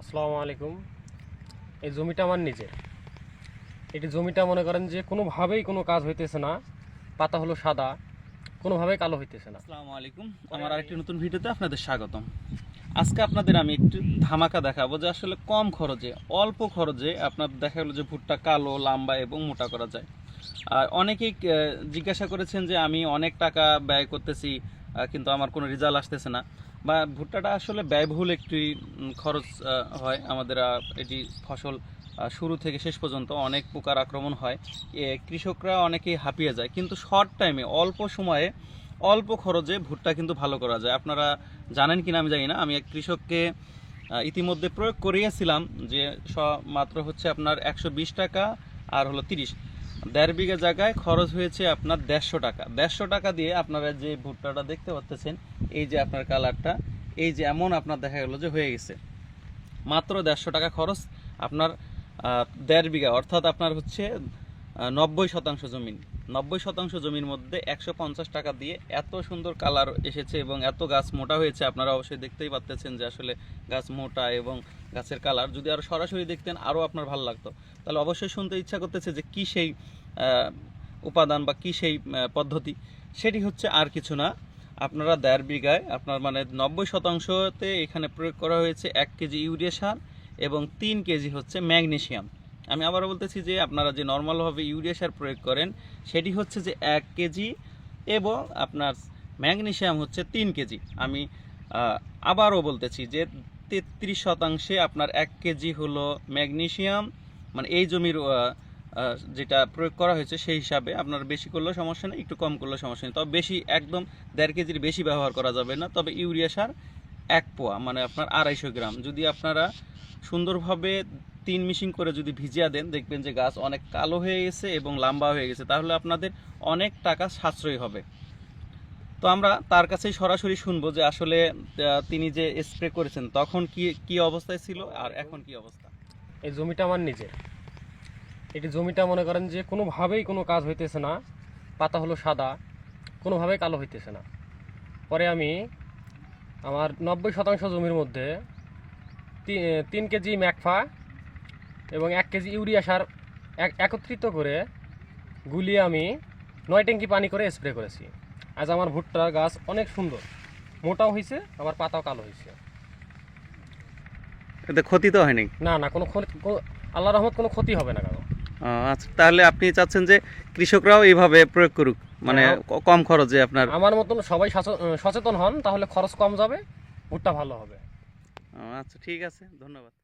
আসসালামু আলাইকুম। এই জমিটা আমার নিজের। এটি জমিটা মনে করেন যে কোনোভাবেই কোনো কাজ হইতেছে না। পাতা হলো সাদা, কোনোভাবেই কালো হইতেছে না। আসসালামু আলাইকুম। আমার আরেকটি নতুন ভিডিওতে আপনাদের স্বাগতম। আজকে আপনাদের আমি একটু ধামাকা দেখাবো যে আসলে কম খরচে, অল্প খরচে আপনার দেখা গেলো যে ভুট্টা কালো, লম্বা এবং মোটা করা যায়। আর অনেকেই জিজ্ঞাসা করেছেন যে আমি অনেক টাকা ব্যয় করতেছি কিন্তু আমার কোনো রেজাল্ট আসতেছে না। বা ভুট্টাটা আসলে ব্যয়বহুল একটি খরচ হয়। আমাদের এটি ফসল শুরু থেকে শেষ পর্যন্ত অনেক পোকার আক্রমণ হয়। এ, কৃষকরা অনেকেই হাঁপিয়ে যায়। কিন্তু শর্ট টাইমে অল্প সময়ে অল্প খরচে ভুট্টা কিন্তু ভালো করা যায়। আপনারা জানেন কিনা আমি জানি না। আমি এক কৃষককে ইতিমধ্যে প্রয়োগ করিয়েছিলাম যে মাত্র হচ্ছে আপনার একশো বিশ টাকা আর হলো তিরিশ। দেড় বিঘা জায়গায় খরচ হয়েছে আপনার দেড়শো টাকা। দেড়শো টাকা দিয়ে আপনারা যে ভুট্টাটা দেখতে পাচ্ছেন এই যে আপনার কালারটা, এই যে এমন আপনার দেখা গেলো যে হয়ে গেছে। মাত্র দেড়শো টাকা খরচ আপনার দেড় বিঘা, অর্থাৎ আপনার হচ্ছে নব্বই শতাংশ জমিন নব্বই শতাংশ জমির মধ্যে একশো পঞ্চাশ টাকা দিয়ে এত সুন্দর কালার এসেছে এবং এত গাছ মোটা হয়েছে। আপনারা অবশ্যই দেখতেই পাচ্ছেন যে আসলে গাছ মোটা এবং গাছের কালার। যদি আরও সরাসরি দেখতেন আরও আপনার ভালো লাগতো। তাহলে অবশ্যই শুনতে ইচ্ছা করতেছে যে কী সেই উপাদান বা কী সেই পদ্ধতি। সেটি হচ্ছে আর কিছু না। আপনারা দেড় বিঘায় আপনার মানে নব্বই শতাংশতে এখানে প্রয়োগ করা হয়েছে এক কেজি ইউরিয়া সার এবং তিন কেজি হচ্ছে ম্যাগনেসিয়াম। আমি আবারও বলতেছি যে আপনারা যে নর্মালভাবে ইউরিয়া সার প্রয়োগ করেন, সেটি হচ্ছে যে এক কেজি এবং আপনার ম্যাগনেসিয়াম হচ্ছে তিন কেজি। আমি আবারও বলতেছি যে তেত্রিশ শতাংশে আপনার এক কেজি হলো ম্যাগনেসিয়াম মানে এই জমির যেটা প্রয়োগ করা হয়েছে সেই হিসাবে আপনার বেশি করলেও সমস্যা নেই, একটু কম করলেও সমস্যা নেই। তবে বেশি, একদম দেড় কেজির বেশি ব্যবহার করা যাবে না। তবে ইউরিয়া সার এক পোয়া মানে আপনার আড়াইশো গ্রাম। যদি আপনারা সুন্দরভাবে তিন মিশিং করে যদি ভিজিয়া দেন, দেখবেন যে গাছ অনেক কালো হয়ে গেছে এবং লম্বা হয়ে গেছে। তাহলে আপনাদের অনেক টাকা সাশ্রয়ী হবে। তো আমরা তার কাছেই সরাসরি শুনব যে আসলে তিনি যে স্প্রে করেছেন, তখন কি কি অবস্থায় ছিল আর এখন কি অবস্থা? এই জমিটা আমার নিজের। এটি জমিটা মনে করেন যে কোনোভাবেই কোনো কাজ হইতেছে না। পাতা হলো সাদা কোনোভাবেই কালো হইতেছে না। পরে আমি আমার নব্বই শতাংশ জমির মধ্যে তিন কেজি ম্যাকফা এবং এক কেজি ইউরিয়া সার এক একত্রিত করে গুলিয়ে আমি নয় ট্যাঙ্কি পানি করে স্প্রে করেছি। আজ আমার ভুট্টা গাছ অনেক সুন্দর। মোটাও হয়েছে আবার পাতাও কালো হয়েছে এতে ক্ষতি তো হয়নি? না না কোনো আল্লাহ রহমত কোনো ক্ষতি হবে না কারও। আচ্ছা তাহলে আপনি চাচ্ছেন যে কৃষকরাও এইভাবে প্রয়োগ করুক? মানে হ্যাঁ। কম খরচে আপনার আমার মতন সবাই সচে- সচেতন হন তাহলে খরচ কম যাবে ভুট্টা ভালো হবে। আচ্ছা ঠিক আছে ধন্যবাদ।